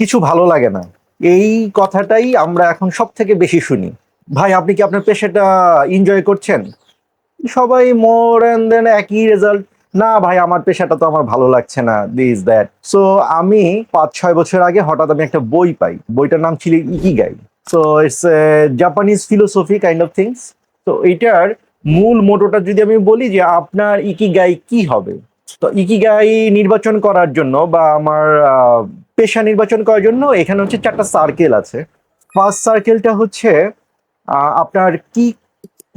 কিছু ভালো লাগে না। এই কথাটাই আমরা এখন সব থেকে বেশি শুনি। ভাই, আপনি কি আপনার পেশাটা এনজয় করছেন? সবাই মোর অ্যান্ড দেন একই রেজাল্ট না ভাই, আমার পেশাটা তো আমার ভালো লাগছে না দিস দ্যাট সো আমি পাঁচ, ছয় বছর আগে হঠাৎ আমি একটা বই পাই। বইটার নাম ছিল Ikigai so it's Japanese philosophy kind of things তো এইটার মূল মোটোটা যদি আমি বলি যে আপনার ইকিগাই কি হবে? তো ইকিগাই নির্বাচন করার জন্য বা আমার পেশা নির্বাচন করার জন্য এখানে হচ্ছে চারটা সার্কেল আছে। ফার্স্ট সার্কেলটা হচ্ছে আপনার কি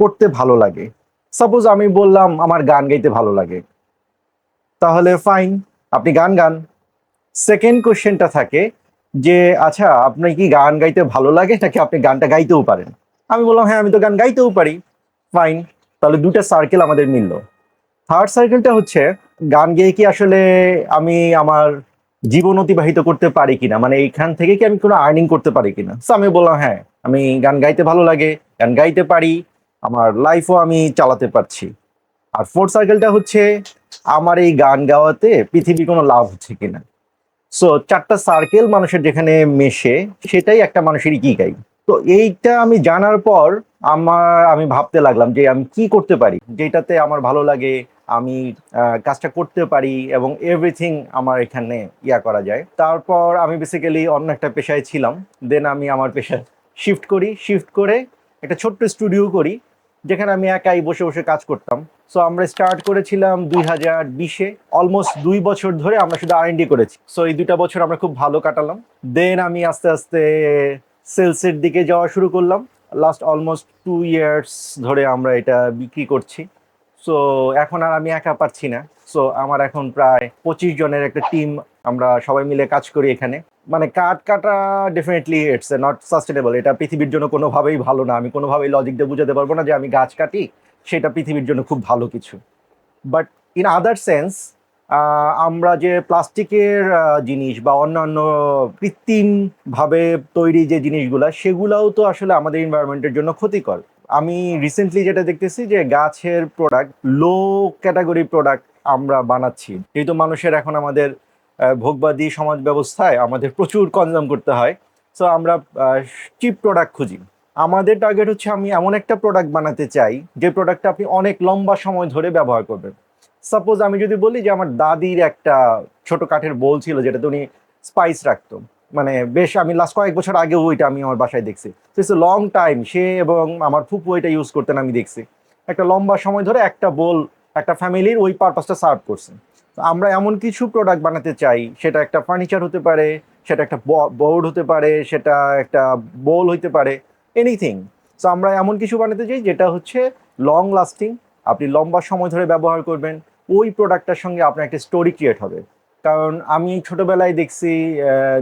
করতে ভালো লাগে? সাপোজ আমি বললাম আমার গান গাইতে ভালো লাগে। তাহলে ফাইন আপনি গান গান। সেকেন্ড কোশ্চেনটা থাকে যে আচ্ছা আপনার কি গান গাইতে ভালো লাগে নাকি আপনি গানটা গাইতেও পারেন? আমি বললাম হ্যাঁ আমি তো গান গাইতেও পারি। ফাইন তাহলে দুটা সার্কেল আমাদের মিললো। থার্ড সার্কেলটা হচ্ছে, গান গেয়ে কি আসলে আমি আমার জীবন অতিবাহিত করতে পারি কিনা? মানে এইখান থেকে কি আমি কোনো আর্নিং করতে পারি কিনা? So, আমি বললাম হ্যাঁ আমি গান গাইতে ভালো লাগে, গান গাইতে পারি, আমার লাইফও আমি চালাতে পারছি। আর ফোর্থ সার্কেলটা হচ্ছে, আমার এই গান গাওয়াতে পৃথিবী কোনো লাভ হচ্ছে কিনা? সো চারটা সার্কেল মানুষের যেখানে মেশে, সেটাই একটা মানুষের কি গাই। তো এইটা আমি জানার পর, আমার, আমি ভাবতে লাগলাম যে আমি কি করতে পারি? যেটাতে আমার ভালো লাগে আমি কাজটা করতে পারি এবং এভরিথিং আমার এখানে ইয়া করা যায়। তারপর আমি বেসিক্যালি অন্য একটা পেশায় ছিলাম। দেন আমি আমার পেশায় শিফট করি। শিফট করে একটা ছোট্ট স্টুডিও করি, যেখানে আমি একাই বসে বসে কাজ করতাম। সো আমরা স্টার্ট করেছিলাম দুই হাজার বিশে। অলমোস্ট দুই বছর ধরে আমরা শুধু আর করেছি। সো এই দুইটা বছর আমরা খুব ভালো কাটালাম। দেন আমি আস্তে আস্তে সেলসের দিকে যাওয়া শুরু করলাম। লাস্ট অলমোস্ট টু ইয়ার্স ধরে আমরা এটা বিক্রি করছি। সো এখন আর আমি একা পারছি না। সো আমার এখন প্রায় পঁচিশ জনের একটা টিম আমরা সবাই মিলে কাজ করি এখানে। মানে কাঠ কাটা ডেফিনেটলি ইটস নট সাস্টেনেবল এটা পৃথিবীর জন্য কোনোভাবেই ভালো না। আমি কোনোভাবেই লজিক দিয়ে বুঝাতে পারব না যে আমি গাছ কাটি, সেটা পৃথিবীর জন্য খুব ভালো কিছু। বাট ইন আদার সেন্স আমরা যে প্লাস্টিকের জিনিস বা অন্যান্য কৃত্রিমভাবে তৈরি যে জিনিসগুলা, সেগুলাও তো আসলে আমাদের এনভায়রনমেন্টের জন্য ক্ষতিকর। আমি রিসেন্টলি যেটা দেখতেছি যে গাছের প্রোডাক্ট লো ক্যাটাগরি প্রোডাক্ট আমরা বানাচ্ছি। যেহেতু মানুষের এখন আমাদের ভোগবাদী সমাজ ব্যবস্থায় আমাদের প্রচুর কনজাম করতে হয়। সো আমরা চিপ প্রোডাক্ট খুঁজি। আমাদের টার্গেট হচ্ছে আমি এমন একটা প্রোডাক্ট বানাতে চাই, যে প্রোডাক্টটা আপনি অনেক লম্বা সময় ধরে ব্যবহার করবেন। সাপোজ আমি যদি বলি যে আমার দাদির একটা ছোট কাঠের বোল ছিল, যেটাতে উনি স্পাইস রাখতো। মানে বেশ আমি লাস্ট কয়েক বছর আগে ওইটা আমি আমার বাসায় দেখছি। ইটস লং টাইম সে এবং আমার ফুপু ওইটা ইউজ করতেন আমি দেখছি। একটা লম্বা সময় ধরে একটা বোল একটা ফ্যামিলির ওই পারপাসটা সার্ভ করছে। তো আমরা এমন কিছু প্রোডাক্ট বানাতে চাই, সেটা একটা ফার্নিচার হতে পারে, সেটা একটা বোর্ড হতে পারে, সেটা একটা বোল হতে পারে এনিথিং সো আমরা এমন কিছু বানাতে চাই, যেটা হচ্ছে লং লাস্টিং আপনি লম্বা সময় ধরে ব্যবহার করবেন, ওই প্রোডাক্টটার সঙ্গে আপনার একটা স্টোরি ক্রিয়েট হবে। কারণ আমি ছোটবেলায় দেখছি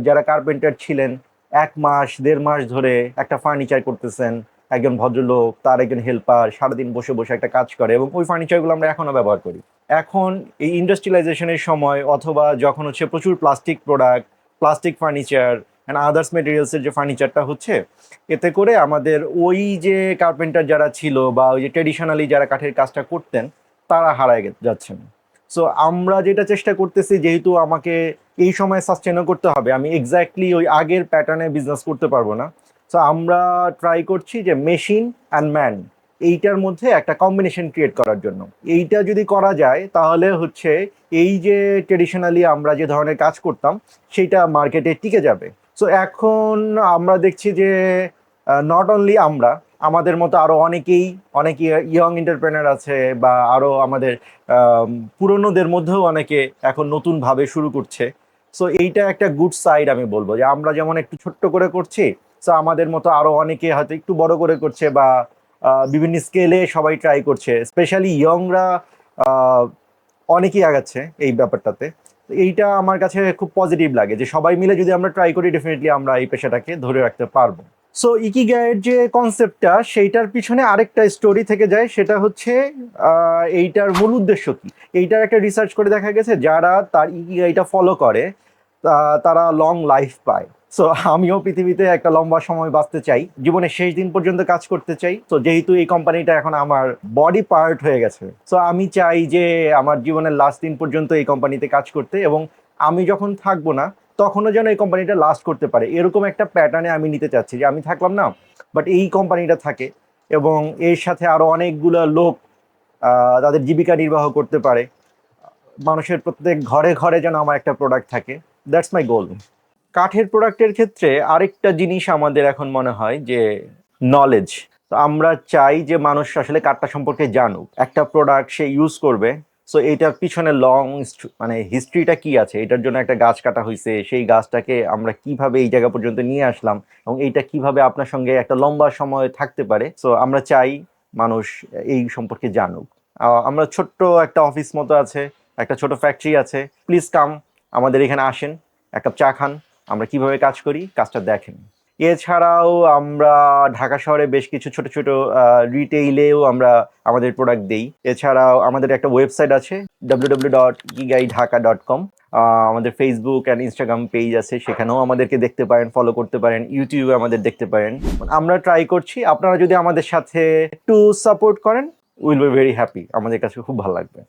যারা কার্পেন্টার ছিলেন, এক মাস, দেড় মাস ধরে একটা ফার্নিচার করতেছেন, একজন ভদ্রলোক, তার একজন হেল্পার সারাদিন বসে বসে একটা কাজ করে এবং ওই ফার্নিচারগুলো আমরা এখনও ব্যবহার করি। এখন এই ইন্ডাস্ট্রিয়ালাইজেশনের সময় অথবা যখন হচ্ছে প্রচুর plastic product plastic furniture and others মেটেরিয়ালসের যে ফার্নিচারটা হচ্ছে, এতে করে আমাদের ওই যে কার্পেন্টার যারা ছিল বা ওই যে ট্রেডিশনালি যারা কাঠের কাজটা করতেন, তারা হারায় যাচ্ছেন। সো আমরা যেটা চেষ্টা করতেছি, যেহেতু আমাকে এই সময় সাস্টেনও করতে হবে, আমি এক্স্যাক্টলি ওই আগের প্যাটার্নে বিজনেস করতে পারব না। সো আমরা ট্রাই করছি যে মেশিন অ্যান্ড ম্যান এইটার মধ্যে একটা কম্বিনেশন ক্রিয়েট করার জন্য। এইটা যদি করা যায়, তাহলে হচ্ছে এই যে ট্রেডিশনালি আমরা যে ধরনের কাজ করতাম সেইটা মার্কেটে টিকে যাবে। সো এখন আমরা দেখছি যে নট অনলি আমরা আমাদের মতো আরও অনেকেই অনেক ইয়ং এন্টারপ্রেনার আছে বা আরও আমাদের আম, পুরনোদের মধ্যেও অনেকে এখন নতুন ভাবে শুরু করছে। সো এইটা একটা গুড সাইড আমি বলব যে আমরা যেমন একটু ছোট্ট করে করছি সো আমাদের মতো আরও অনেকে হয়তো একটু বড় করে করছে বা বিভিন্ন স্কেলে সবাই ট্রাই করছে। স্পেশালি ইয়ংরা অনেকেই আগাচ্ছে এই ব্যাপারটাতে। এইটা আমার কাছে খুব পজিটিভ লাগে যে সবাই মিলে যদি আমরা ট্রাই করি ডেফিনেটলি আমরা এই পেশাটাকে ধরে রাখতে পারব। সো ইকিগায়ের যে কনসেপ্টটা সেইটার পিছনে আরেকটা স্টোরি থেকে যায়, সেটা হচ্ছে এইটার মূল উদ্দেশ্য কি? এইটার একটা রিসার্চ করে দেখা গেছে, যারা তার ইকিগাইটা ফলো করে তারা লং লাইফ পায়। সো আমিও পৃথিবীতে একটা লম্বা সময় বাঁচতে চাই, জীবনের শেষ দিন পর্যন্ত কাজ করতে চাই। তো যেহেতু এই কোম্পানিটা এখন আমার বডি পার্ট হয়ে গেছে। সো আমি চাই যে, আমার জীবনের লাস্ট দিন পর্যন্ত এই কোম্পানিতে কাজ করতে, এবং আমি যখন থাকব না তখনও যেন এই কোম্পানিটা লাস্ট করতে পারে। এরকম একটা প্যাটার্নে আমি নিতে চাচ্ছি যে আমি থাকলাম না বাট এই কোম্পানিটা থাকে এবং এর সাথে আরও অনেকগুলো লোক তাদের জীবিকা নির্বাহ করতে পারে। মানুষের প্রত্যেক ঘরে ঘরে যেন আমার একটা প্রোডাক্ট থাকে। দ্যাটস মাই গোল কাঠের প্রোডাক্টের ক্ষেত্রে আরেকটা জিনিস আমাদের এখন মনে হয় যে নলেজ তো আমরা চাই যে মানুষ আসলে কাঠটা সম্পর্কে জানুক। একটা প্রোডাক্ট সে ইউজ করবে সো এইটার পিছনে লং মানে হিস্ট্রিটা কি আছে? এটার জন্য একটা গাছ কাটা হয়েছে সেই গাছটাকে আমরা কীভাবে এই জায়গা পর্যন্ত নিয়ে আসলাম এবং এইটা কীভাবে আপনার সঙ্গে একটা লম্বা সময় থাকতে পারে? সো আমরা চাই মানুষ এই সম্পর্কে জানুক। আমরা ছোট্ট একটা অফিস মতো আছে, একটা ছোট ফ্যাক্টরি আছে। প্লিজ কাম আমাদের এখানে আসেন, এক কাপ চা খান, আমরা কীভাবে কাজ করি? কাজটা দেখেন। এছাড়াও আমরা ঢাকা শহরে বেশ কিছু ছোট ছোট রিটেইলেও আমরা আমাদের প্রোডাক্ট দেই। এছাড়াও আমাদের একটা ওয়েবসাইট আছে W W dot Dhaka dot com আমাদের ফেসবুক অ্যান্ড ইনস্টাগ্রাম পেজ আছে, সেখানেও আমাদেরকে দেখতে পারেন ফলো করতে পারেন ইউটিউবে আমাদের দেখতে পারেন। আমরা ট্রাই করছি, আপনারা যদি আমাদের সাথে একটু সাপোর্ট করেন উইল বি ভেরি হ্যাপি আমাদের কাছে খুব ভালো লাগবে।